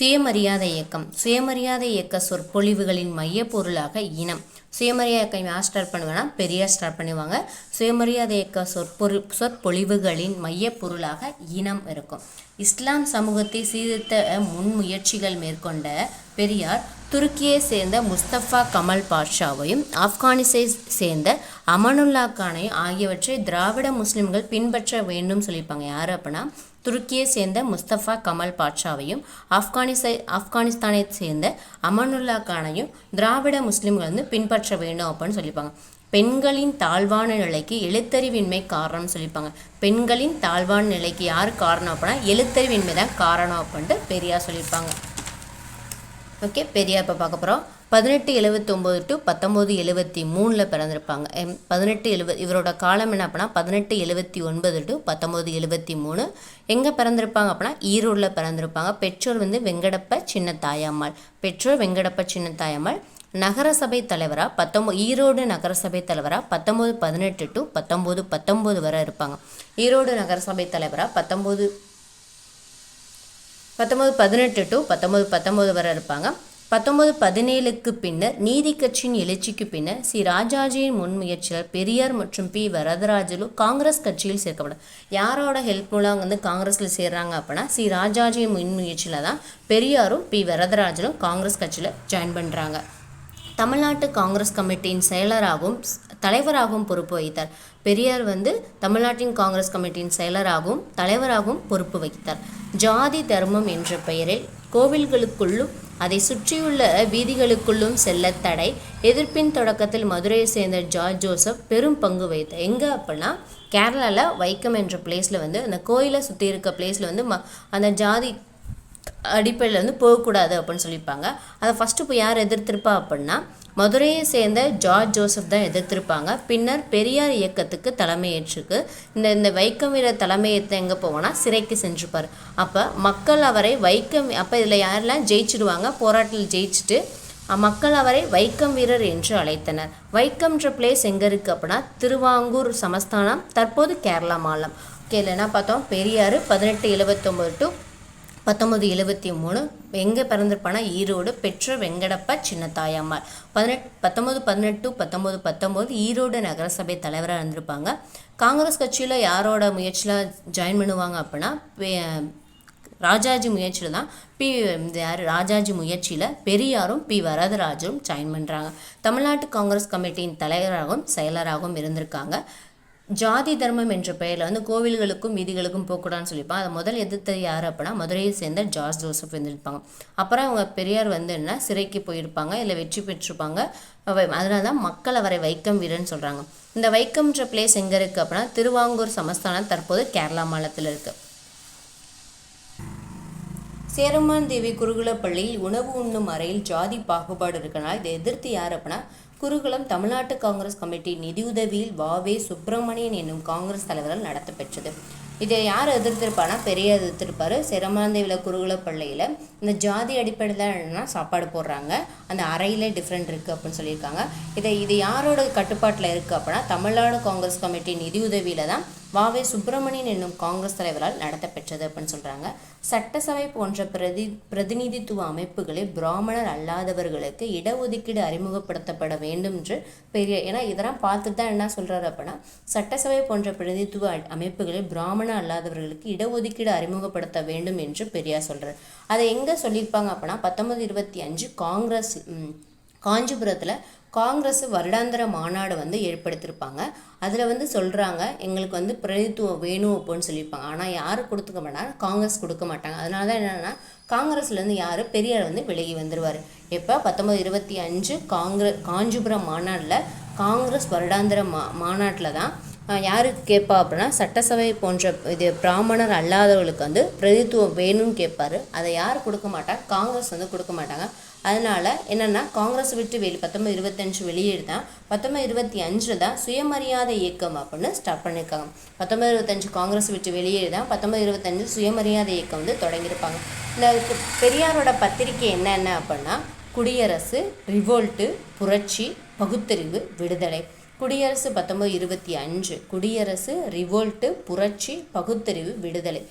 சுயமரியாதை இயக்கம். சுயமரியாதை இயக்க சொற்பொழிவுகளின் மையப்பொருளாக இனம். சுயமரியாதை இயக்கம் யார் ஸ்டார்ட் பண்ணுவேன்னா பெரியார் ஸ்டார்ட் பண்ணுவாங்க சுயமரியாதை இயக்க சொற்பொரு சொற்பொழிவுகளின் மையப்பொருளாக இனம் இருக்கும். இஸ்லாம் சமூகத்தை சீர்திருத்த முன்முயற்சிகள் மேற்கொண்ட பெரியார் துருக்கியை சேர்ந்த முஸ்தபா கமல் பாட்ஷாவையும் ஆப்கானிஸை சேர்ந்த அமனுல்லா கானையும் ஆகியவற்றை திராவிட முஸ்லிம்கள் பின்பற்ற வேண்டும் சொல்லியிருப்பாங்க. யார் அப்படின்னா துருக்கியை சேர்ந்த முஸ்தபா கமல் பாட்ஷாவையும் ஆப்கானிஸை ஆப்கானிஸ்தானை சேர்ந்த அமனுல்லா கானையும் திராவிட முஸ்லீம்கள் வந்து பின்பற்ற வேண்டும் அப்படின்னு சொல்லியிருப்பாங்க. பெண்களின் தாழ்வான நிலைக்கு எழுத்தறிவின்மை காரணம்னு சொல்லியிருப்பாங்க. பெண்களின் தாழ்வான நிலைக்கு யார் காரணம் அப்படின்னா எழுத்தறிவின்மை தான் காரணம் அப்படின்ட்டு பெரியார் சொல்லியிருப்பாங்க. ஓகே பெரியார் இப்போ பார்க்க போகிறோம் பதினெட்டு எழுவத்தொம்போது டு பத்தொம்போது எழுவத்தி மூணில் பிறந்திருப்பாங்க. எம் பதினெட்டு எழுவ இவரோட காலம் என்ன அப்படின்னா பதினெட்டு எழுவத்தி ஒன்பது டு பத்தொம்போது எழுவத்தி மூணு எங்கே பிறந்திருப்பாங்க அப்படின்னா ஈரோடில் பிறந்திருப்பாங்க. பெற்றோர் வந்து வெங்கடப்ப சின்ன தாயம்மாள் பெற்றோர் வெங்கடப்ப சின்ன நகரசபை தலைவராக பத்தொம்போ ஈரோடு நகரசபை தலைவராக பத்தொம்போது பதினெட்டு டு பத்தொம்போது பத்தொம்போது வரை இருப்பாங்க. ஈரோடு நகரசபை தலைவராக பத்தொம்போது பத்தொம்போது பதினெட்டு டு பத்தொம்போது பத்தொம்போது வரை இருப்பாங்க. பத்தொன்பது பதினேழுக்கு பின்னர் நீதி கட்சியின் எழுச்சிக்கு பின்னர் சி. ராஜாஜியின் முன்முயற்சியால் பெரியார் மற்றும் பி. வரதராஜலு காங்கிரஸ் கட்சியில் சேர்க்கப்படும் யாரோட ஹெல்ப் மூலம் வந்து காங்கிரஸில் சேர்றாங்க அப்படின்னா சி. ராஜாஜியின் முன்முயற்சியில் தான் பெரியாரும் பி. வரதராஜலும் காங்கிரஸ் கட்சியில் ஜாயின் பண்ணுறாங்க தமிழ்நாட்டு காங்கிரஸ் கமிட்டியின் செயலராகவும் தலைவராகவும் பொறுப்பு வகித்தார். பெரியார் வந்து தமிழ்நாட்டின் காங்கிரஸ் கமிட்டியின் செயலராகவும் தலைவராகவும் பொறுப்பு வகித்தார். ஜாதி தர்மம் என்ற பெயரில் கோவில்களுக்குள்ளும் அதை சுற்றியுள்ள வீதிகளுக்குள்ளும் செல்ல தடை. எதிர்ப்பின் தொடக்கத்தில் மதுரையை சேர்ந்த ஜார்ஜ் ஜோசப் பெரும் பங்கு வகித்தார் எங்கே அப்படின்னா கேரளாவில் வைக்கம் என்ற பிளேஸில் வந்து அந்த கோயிலை சுற்றி இருக்க பிளேஸில் வந்து ம அந்த ஜாதி அடிப்படையில் வந்து போகக்கூடாது அப்படின்னு சொல்லியிருப்பாங்க. அதை ஃபஸ்ட்டு இப்போ யார் எதிர்த்திருப்பா அப்படின்னா மதுரையை சேர்ந்த ஜார்ஜ் ஜோசப் தான் எதிர்த்திருப்பாங்க. பின்னர் பெரியார் இயக்கத்துக்கு தலைமையேற்றுக்கு இந்த இந்த வைக்கம் வீரர் தலைமையேற்ற எங்கே போவோன்னா சிறைக்கு சென்றிருப்பார். அப்போ மக்கள் அவரை வைக்கம் அப்போ இதில் யாரெல்லாம் ஜெயிச்சிடுவாங்க? போராட்டத்தில் ஜெயிச்சுட்டு மக்கள் அவரை வைக்கம் வீரர் என்று அழைத்தனர். வைக்கம்ன்ற பிளேஸ் எங்கே இருக்குது அப்படின்னா திருவாங்கூர் சமஸ்தானம் தற்போது கேரளா மாநிலம். ஓகே இல்லைன்னா பார்த்தோம் பெரியார் பதினெட்டு எழுபத்தொம்பது டு பத்தொம்பது எழுபத்தி மூணு எங்கே பிறந்திருப்பானா? ஈரோடு பெற்ற வெங்கடப்ப சின்னத்தாயம்மாள். பதினெட் பத்தொம்பது பதினெட்டு பத்தொம்பது பத்தொம்போது ஈரோடு நகரசபை தலைவராக இருந்திருப்பாங்க. காங்கிரஸ் கட்சியில் யாரோட முயற்சியில் ஜாயின் பண்ணுவாங்க அப்படின்னா ராஜாஜி முயற்சியில் தான் பி இந்த யார் ராஜாஜி முயற்சியில் பெரியாரும் பி. வரதராஜரும் ஜாயின் பண்ணுறாங்க தமிழ்நாட்டு காங்கிரஸ் கமிட்டியின் தலைவராகவும் செயலராகவும் இருந்திருக்காங்க. ஜாதி தர்மம் என்ற பெயரில் வந்து கோவில்களுக்கும் வீதிகளுக்கும் போகக்கூடாதுன்னு சொல்லியிருப்பாங்க. அதை முதல் எதிர்த்தது யார் அப்படின்னா மதுரையை சேர்ந்த ஜார்ஜ் ஜோசப் இருந்திருப்பாங்க. அப்புறம் அவங்க பெரியார் வந்து என்ன சிறைக்கு போயிருப்பாங்க இல்லை வெற்றி பெற்றிருப்பாங்க. அதனால தான் மக்கள் அவரை வைக்கம் வீரன் சொல்கிறாங்க இந்த வைக்கம்ன்ற பிளேஸ் எங்கே இருக்குது அப்படின்னா திருவாங்கூர் சமஸ்தானம் தற்போது கேரளா மாநிலத்தில் இருக்குது சேரமான் தேவி குருகுல பள்ளியில் உணவு உண்ணும் அறையில் ஜாதி பாகுபாடு இருக்கனால இதை எதிர்த்து யார் அப்படின்னா குருகுலம் தமிழ்நாட்டு காங்கிரஸ் கமிட்டி நிதியுதவியில் வாவே சுப்பிரமணியன் என்னும் காங்கிரஸ் தலைவரால் நடத்தப்பெற்றது இதை யார் எதிர்த்திருப்பானா பெரிய எதிர்த்திருப்பாரு. சிரமாந்தேவியில் குருகுல பள்ளியில் இந்த ஜாதி அடிப்படையில் என்னன்னா சாப்பாடு போடுறாங்க. அந்த அறையிலே டிஃப்ரெண்ட் இருக்குது அப்படின்னு சொல்லியிருக்காங்க. இதை இது யாரோட கட்டுப்பாட்டில் இருக்குது அப்படின்னா தமிழ்நாடு காங்கிரஸ் கமிட்டி நிதியுதவியில் தான் வாவே சுப்பிரமணியன் என்னும் காங்கிரஸ் தலைவரால் நடத்தப்பெற்றது அப்படின்னு சொல்கிறாங்க சட்டசபை போன்ற பிரதி பிரதிநிதித்துவ அமைப்புகளில் பிராமணர் அல்லாதவர்களுக்கு இடஒதுக்கீடு அறிமுகப்படுத்தப்பட வேண்டும் என்று பெரிய ஏன்னா இதெல்லாம் பார்த்துட்டு தான் என்ன சொல்கிறாரு அப்படின்னா சட்டசபை போன்ற பிரதிநிதித்துவ அமைப்புகளில் பிராமண அல்லாதவர்களுக்கு இடஒதுக்கீடு அறிமுகப்படுத்த வேண்டும் என்று பெரியார் சொல்கிறார் அதை எங்கே சொல்லியிருப்பாங்க அப்படின்னா பத்தொம்பது இருபத்தி அஞ்சு காங்கிரஸ் காஞ்சிபுரத்தில் காங்கிரஸ் வருடாந்திர மாநாடு வந்து ஏற்படுத்தியிருப்பாங்க அதில் வந்து சொல்கிறாங்க எங்களுக்கு வந்து பிரதித்துவம் வேணும் அப்படின்னு சொல்லியிருப்பாங்க. ஆனால் யார் கொடுத்துக்க மாட்டாங்க? காங்கிரஸ் கொடுக்க மாட்டாங்க. அதனால தான் என்னென்னா காங்கிரஸ்லேருந்து யார் பெரியார் வந்து விலகி வந்துடுவார் எப்போ? பத்தொம்பது இருபத்தி அஞ்சு காங்கிரஸ் காஞ்சிபுரம் மாநாட்டில் காங்கிரஸ் வருடாந்திர மா மாநாட்டில் தான் யாருக்கு கேட்பா அப்படின்னா சட்டசபை போன்ற இது பிராமணர் அல்லாதவர்களுக்கு வந்து பிரதித்துவம் வேணும்னு கேட்பாரு. அதை யார் கொடுக்க மாட்டா? காங்கிரஸ் வந்து கொடுக்க மாட்டாங்க. அதனால் என்னென்னா காங்கிரஸ் விட்டு வெளி பத்தொம்பது இருபத்தஞ்சு வெளியீடு தான். பத்தொம்பது இருபத்தி அஞ்சில் தான் சுயமரியாதை இயக்கம் அப்படின்னு ஸ்டார்ட் பண்ணியிருக்காங்க பத்தொம்பது இருபத்தஞ்சு காங்கிரஸ் விட்டு வெளியேறு தான். பத்தொம்பது இருபத்தஞ்சு சுயமரியாதை இயக்கம் வந்து தொடங்கியிருப்பாங்க. இந்த பெரியாரோட பத்திரிக்கை என்னென்ன அப்படின்னா குடியரசு ரிவோல்ட்டு புரட்சி பகுத்தறிவு விடுதலை. குடியரசு பத்தொம்பது இருபத்தி அஞ்சு. குடியரசு ரிவோல்ட்டு புரட்சி பகுத்தறிவு விடுதலை.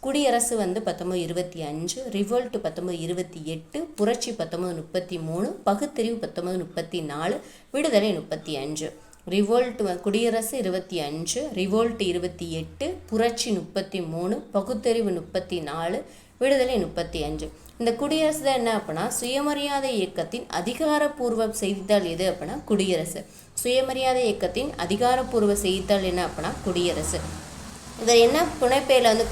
குடியரசு வந்து பத்தொம்பது இருபத்தி அஞ்சு ரிவோல்ட்டு பத்தொம்பது இருபத்தி எட்டு புரட்சி பத்தொம்பது முப்பத்தி மூணு பகுத்தறிவு பத்தொம்பது முப்பத்தி நாலு விடுதலை முப்பத்தி அஞ்சு. ரிவோல்ட் குடியரசு இருபத்தி அஞ்சு ரிவோல்ட் இருபத்தி எட்டு புரட்சி முப்பத்தி மூணு பகுத்தறிவு முப்பத்தி நாலு விடுதலை முப்பத்தி அஞ்சு. இந்த குடியரசு தான் என்ன அப்படின்னா சுயமரியாதை இயக்கத்தின் அதிகாரப்பூர்வ செய்தித்தாள் எது அப்படின்னா குடியரசு. சுயமரியாதை இயக்கத்தின் அதிகாரப்பூர்வ செய்தித்தாள் என்ன அப்படின்னா குடியரசு. இதில் என்ன புனைப்பெயரில் வந்து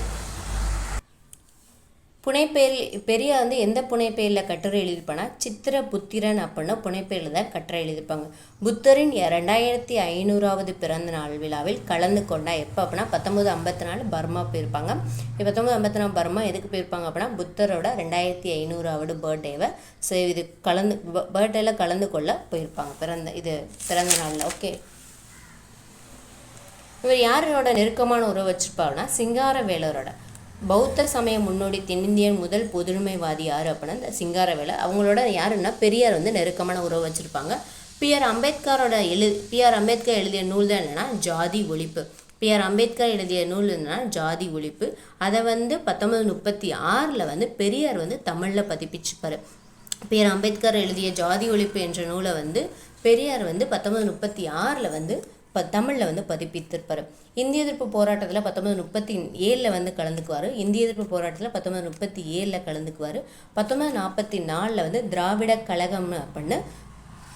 புனைப்பெயர் பெரியார் வந்து எந்த புனைப்பெயரில் கட்டுரை எழுதியிருப்பானா சித்திர புத்திரன் அப்படின்னா புனைப்பெயரில் தான் கட்டுரை எழுதியிருப்பாங்க. புத்தரின் ரெண்டாயிரத்தி ஐநூறாவது பிறந்த நாள் விழாவில் கலந்து கொண்டா எப்போ அப்படின்னா பத்தொம்பது ஐம்பத்தி நாலு பர்மா போயிருப்பாங்க. இப்போ பத்தொம்பது ஐம்பத்தி நாலு பர்மா எதுக்கு போயிருப்பாங்க அப்படின்னா புத்தரோட ரெண்டாயிரத்தி ஐநூறாவது பர்த்டேவை ஸோ இது கலந்து பர்த்டேல கலந்து கொள்ள போயிருப்பாங்க. பிறந்த இது பிறந்த நாளில். ஓகே. இவர் யாரோட நெருக்கமான உறவு வச்சிருப்பாருன்னா சிங்காரவேலரோட. பௌத்த சமய முன்னோடி தென்னிந்தியன் முதல் பொதுமைவாதி யார் அப்படின்னா இந்த சிங்காரவேலை. அவங்களோட யாருன்னா பெரியார் வந்து நெருக்கமான உறவு வச்சுருப்பாங்க. பிஆர் அம்பேத்கரோட எழு பிஆர் அம்பேத்கர் எழுதிய நூல் தான் என்னென்னா ஜாதி ஒழிப்பு. பிஆர் அம்பேத்கர் எழுதிய நூல் என்னன்னா ஜாதி ஒழிப்பு. அதை வந்து பத்தொன்பது முப்பத்தி ஆறில் வந்து பெரியார் வந்து தமிழில் பதிப்பிச்சுப்பார். பிஆர் அம்பேத்கர் எழுதிய ஜாதி ஒழிப்பு என்ற நூலை வந்து பெரியார் வந்து பத்தொன்பது முப்பத்தி ஆறில் வந்து இப்போ தமிழில் வந்து பதிப்பித்திருப்பார். இந்திய எதிர்ப்பு போராட்டத்தில் பத்தொம்பது முப்பத்தி ஏழில் வந்து கலந்துக்குவார். இந்திய எதிர்ப்பு போராட்டத்தில் பத்தொன்பது முப்பத்தி ஏழில் கலந்துக்குவார். பத்தொன்பது நாற்பத்தி நாலில் வந்து திராவிட கழகம் அப்படின்னு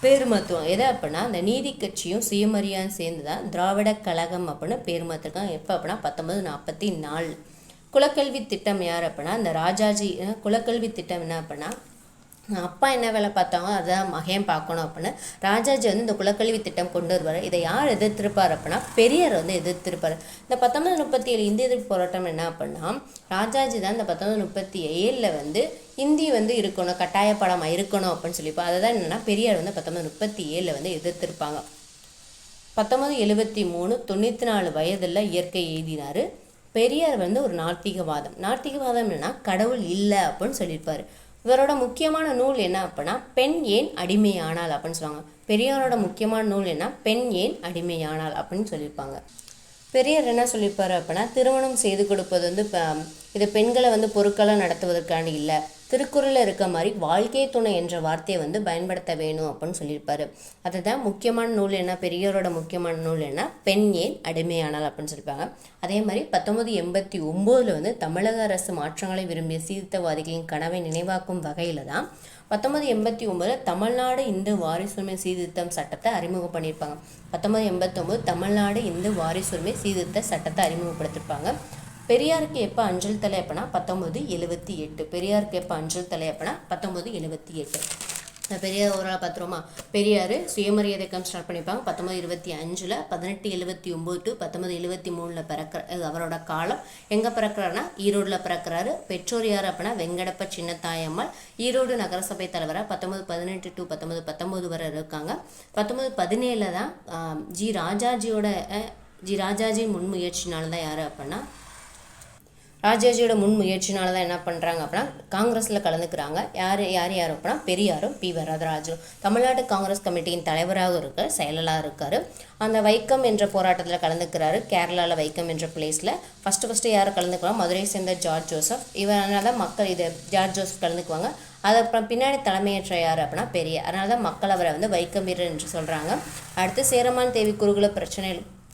பேர் மாற்றுவோம் எதை அப்படின்னா அந்த நீதி கட்சியும் சுயமரியாதையும் சேர்ந்து தான் திராவிட கழகம் அப்படின்னு பேர் மாற்றிருக்காங்க எப்போ அப்படின்னா பத்தொம்பது நாற்பத்தி நாலு. குலக்கல்வி திட்டம் யார் அப்படின்னா இந்த ராஜாஜி குலக்கல்வி திட்டம் என்ன அப்படின்னா அப்பா என்ன வேலை பார்த்தாங்க அதான் மகன் பார்க்கணும் அப்படின்னு ராஜாஜி வந்து இந்த குலக்கல்வி திட்டம் கொண்டு வருவார். இதை யார் எதிர்த்திருப்பார் அப்படின்னா பெரியார் வந்து எதிர்த்திருப்பார். இந்த பத்தொன்பது முப்பத்தி ஏழு இந்திய எதிர்ப்பு போராட்டம் என்ன அப்படின்னா ராஜாஜி தான் இந்த பத்தொன்பது முப்பத்தி ஏழில் வந்து இந்தி வந்து இருக்கணும் கட்டாய படமாக இருக்கணும் அப்படின்னு சொல்லிப்பா. அதை தான் என்னென்னா பெரியார் வந்து பத்தொன்பது முப்பத்தி ஏழில் வந்து எதிர்த்திருப்பாங்க. பத்தொன்பது எழுபத்தி மூணு தொண்ணூற்றி நாலு வயதில் இயற்கை எழுதினார். பெரியார் வந்து ஒரு நாத்திகவாதம். நாத்திகவாதம் என்னன்னா கடவுள் இல்லை அப்படின்னு சொல்லியிருப்பார். இவரோட முக்கியமான நூல் என்ன அப்படின்னா பெண் ஏன் அடிமையானாள்? அப்படின்னு சொல்லுவாங்க. பெரியாரோட முக்கியமான நூல் என்ன? பெண் ஏன் அடிமையானாள்? அப்படின்னு சொல்லியிருப்பாங்க. பெரியார் என்ன சொல்லியிருப்பாரு அப்படின்னா திருமணம் செய்து கொடுப்பது வந்து இப்போ இது பெண்களை வந்து பொருட்களை நடத்துவதற்கான இல்லை. திருக்குறளில் இருக்க மாதிரி வாழ்க்கை துணை என்ற வார்த்தையை வந்து பயன்படுத்த வேணும் அப்படின்னு சொல்லியிருப்பாரு. அதுதான் முக்கியமான நூல் என்ன? பெரியோரோட முக்கியமான நூல் என்ன? பெண் ஏன் அடிமையானால் அப்படின்னு சொல்லியிருப்பாங்க. அதே மாதிரி பத்தொம்பது எண்பத்தி ஒம்போதில் வந்து தமிழக அரசு மாற்றங்களை விரும்பிய சீர்திருத்தவாதிகளின் கனவை நினைவாக்கும் வகையில் தான் பத்தொம்பது எண்பத்தி ஒன்பதில் தமிழ்நாடு இந்து வாரிசுரிமை சீர்திருத்தம் சட்டத்தை அறிமுகம் பண்ணியிருப்பாங்க. பத்தொம்பது எண்பத்தொம்போது தமிழ்நாடு இந்து வாரிசுரிமை சீர்திருத்த சட்டத்தை அறிமுகப்படுத்தியிருப்பாங்க. பெரியாருக்கு எப்போ அஞ்சல் தலை அப்படின்னா பத்தொம்போது எழுபத்தி எட்டு. பெரியாருக்கு எப்போ அஞ்சல் தலை அப்படின்னா பத்தொம்போது எழுபத்தி எட்டு. பெரியார் ஒரு ஆள் பார்த்துருமா பெரியார் சுயமரியாதை இயக்கம் ஸ்டார்ட் பண்ணியிருப்பாங்க பத்தொம்பது இருபத்தி அஞ்சில் பதினெட்டு எழுபத்தி ஒம்பது டு பத்தொம்பது எழுபத்தி மூணில் பிறக்கிற அவரோட காலம். எங்கே பிறக்கிறாருன்னா? ஈரோடில் பிறக்கிறாரு. பெற்றோர் யார் அப்படின்னா வெங்கடப்ப சின்னத்தாயம்மாள் ஈரோடு நகரசபை தலைவராக பத்தொம்பது பதினெட்டு டு பத்தொம்பது பத்தொம்போது வரை இருக்காங்க. பத்தொம்பது பதினேழில் தான் ஜி ராஜாஜியோட ஜி ராஜாஜி முன்முயற்சினால தான் யார் அப்படின்னா ராஜாஜியோட முன் முயற்சினால தான் என்ன பண்ணுறாங்க அப்படின்னா காங்கிரஸில் கலந்துக்கிறாங்க. யார் யார் யார் அப்படின்னா பெரியாரும் பி வரதராஜரும் தமிழ்நாடு காங்கிரஸ் கமிட்டியின் தலைவராக இருக்கார் செயலாளராக இருக்கார். அந்த வைக்கம் என்ற போராட்டத்தில் கலந்துக்கிறாரு. கேரளாவில் வைக்கம் என்ற பிளேஸில் ஃபஸ்ட்டு ஃபஸ்ட்டு யார் கலந்துக்கலாம் மதுரையை சேர்ந்த ஜார்ஜ் ஜோசப். இவரால் தான் மக்கள் இது ஜார்ஜ் ஜோசப் கலந்துக்குவாங்க. அது அப்புறம் பின்னாடி தலைமையேற்ற யார் அப்படின்னா பெரிய அதனால தான் மக்கள் அவரை வந்து வைக்கம் வீரர் என்று சொல்கிறாங்க அடுத்து சேரமான் தேவி குறுகுல பிரச்சனை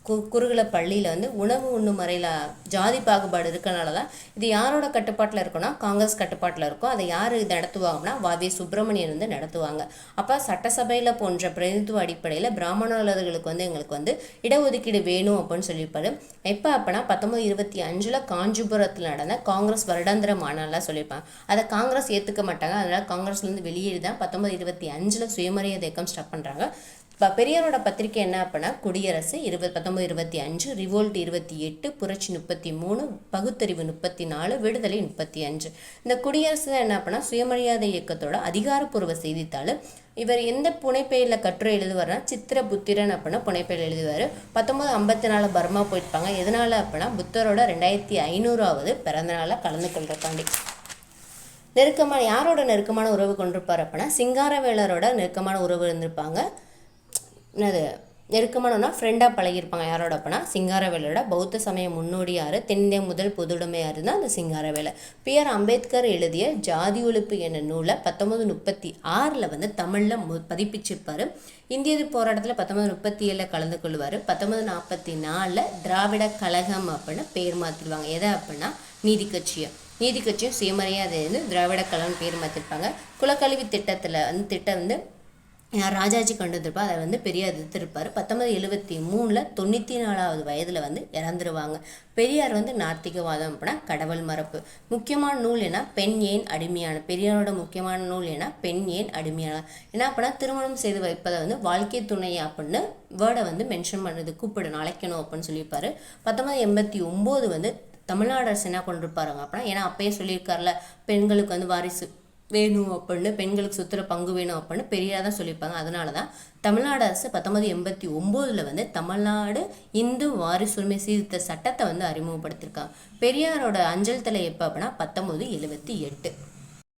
கு குறுகுல பள்ளியில் வந்து உணவு உண்ணும் முறையில் ஜாதி பாகுபாடு இருக்கனால தான் இது யாரோட கட்டுப்பாட்டில் இருக்குன்னா காங்கிரஸ் கட்டுப்பாட்டில் இருக்கும். அதை யார் நடத்துவாங்கன்னா வாவே சுப்பிரமணியன் வந்து நடத்துவாங்க. அப்போ சட்டசபையில் போன்ற பிரதிநிதித்துவ அடிப்படையில் பிராமணர்களுக்கு வந்து எங்களுக்கு வந்து இடஒதுக்கீடு வேணும் அப்படின்னு சொல்லியிருப்பாரு. எப்போ அப்போனா பத்தொம்பது இருபத்தி அஞ்சில் காஞ்சிபுரத்தில் நடந்த காங்கிரஸ் வருடாந்திர மாநாளில் சொல்லியிருப்பாங்க. அதை காங்கிரஸ் ஏற்றுக்க மாட்டாங்க. அதனால் காங்கிரஸ்லேருந்து வெளியேறி தான் பத்தொம்பது இருபத்தி அஞ்சில் சுயமரியாதை இயக்கம் ஸ்டார்ட் பண்ணுறாங்க இப்போ பெரியாரோட பத்திரிக்கை என்ன அப்படின்னா குடியரசு இருபது பத்தொம்பது இருபத்தி அஞ்சு ரிவோல்ட் இருபத்தி எட்டு புரட்சி முப்பத்தி மூணு பகுத்தறிவு முப்பத்தி நாலு விடுதலை முப்பத்தி அஞ்சு. இந்த குடியரசு தான் என்ன அப்படின்னா சுயமரியாதை இயக்கத்தோட அதிகாரப்பூர்வ செய்தித்தாள். இவர் எந்த புனைப்பெயரில் கட்டுரை எழுதுவார்னா சித்திர புத்திரன் அப்படின்னா புனைப்பெயர் எழுதுவார். பத்தொம்பது ஐம்பத்தி நாலு பர்மா போயிருப்பாங்க. எதனால அப்படின்னா புத்தரோட ரெண்டாயிரத்தி ஐநூறாவது பிறந்த கலந்து கொள்றதுக்காண்டி. நெருக்கமான யாரோட நெருக்கமான உறவு கொண்டிருப்பார் அப்படின்னா சிங்காரவேலரோட நெருக்கமான உறவு இருந்திருப்பாங்க. என்னது நெருக்கமானவனா? ஃப்ரெண்டாக பழகியிருப்பாங்க. யாரோட அப்பனா? சிங்காரவேலோட. பௌத்த சமய முன்னோடியார் தென்னிந்திய முதல் பொதுவுடைமையார் தான் அந்த சிங்காரவேலை. பி ஆர் அம்பேத்கர் எழுதிய ஜாதி ஒழிப்பு என நூலை பத்தொம்பது முப்பத்தி ஆறில் வந்து தமிழில் மு பதிப்பிச்சிருப்பார். இந்திய போராட்டத்தில் பத்தொன்பது முப்பத்தி ஏழில் கலந்து கொள்வார். பத்தொம்பது நாற்பத்தி நாலில் திராவிட கழகம் அப்படின்னு பேர் மாற்றிடுவாங்க எதை அப்படின்னா? நீதி கட்சியை. நீதி கட்சியும் சுயமரியாதை வந்து திராவிட கழகம் பேர் மாற்றிருப்பாங்க குலக்கல்வி திட்டத்தில் வந்து திட்டம் வந்து ராஜாஜி கொண்டு வந்திருப்பா அதை வந்து பெரியார் எதிர்த்திருப்பார். பத்தொன்பது எழுபத்தி மூணில் தொண்ணூற்றி நாலாவது வயதில் வந்து இறந்துருவாங்க. பெரியார் வந்து நாத்திகவாதம் அப்படின்னா கடவுள் மரப்பு முக்கியமான நூல் என்ன? பெண் ஏன் அடிமையான? பெரியாரோட முக்கியமான நூல் என்ன? பெண் ஏன் அடிமையான? என்ன அப்படின்னா திருமணம் செய்து வைப்பதை வந்து வாழ்க்கை துணை அப்படின்னு வேர்டை வந்து மென்ஷன் பண்ணுறது கூப்பிடணும் அழைக்கணும் அப்படின்னு சொல்லியிருப்பார். பத்தொன்பது எண்பத்தி ஒம்பது வந்து தமிழ்நாடு அரசு என்ன கொண்டிருப்பாருங்க அப்படின்னா ஏன்னா அப்பயே சொல்லியிருக்காருல பெண்களுக்கு வந்து வாரிசு வேணும் அப்படின்னு பெண்களுக்கு சுற்றுற பங்கு வேணும் அப்படின்னு பெரியார் தான் சொல்லியிருப்பாங்க. அதனால தான் தமிழ்நாடு அரசு பத்தொன்பது எண்பத்தி ஒம்போதில் வந்து தமிழ்நாடு இந்து வாரிசுரிமை சீர்திருத்த சட்டத்தை வந்து அறிமுகப்படுத்தியிருக்காங்க. பெரியாரோட அஞ்சல் தலை எப்போ அப்படின்னா பத்தொம்போது எழுபத்தி எட்டு.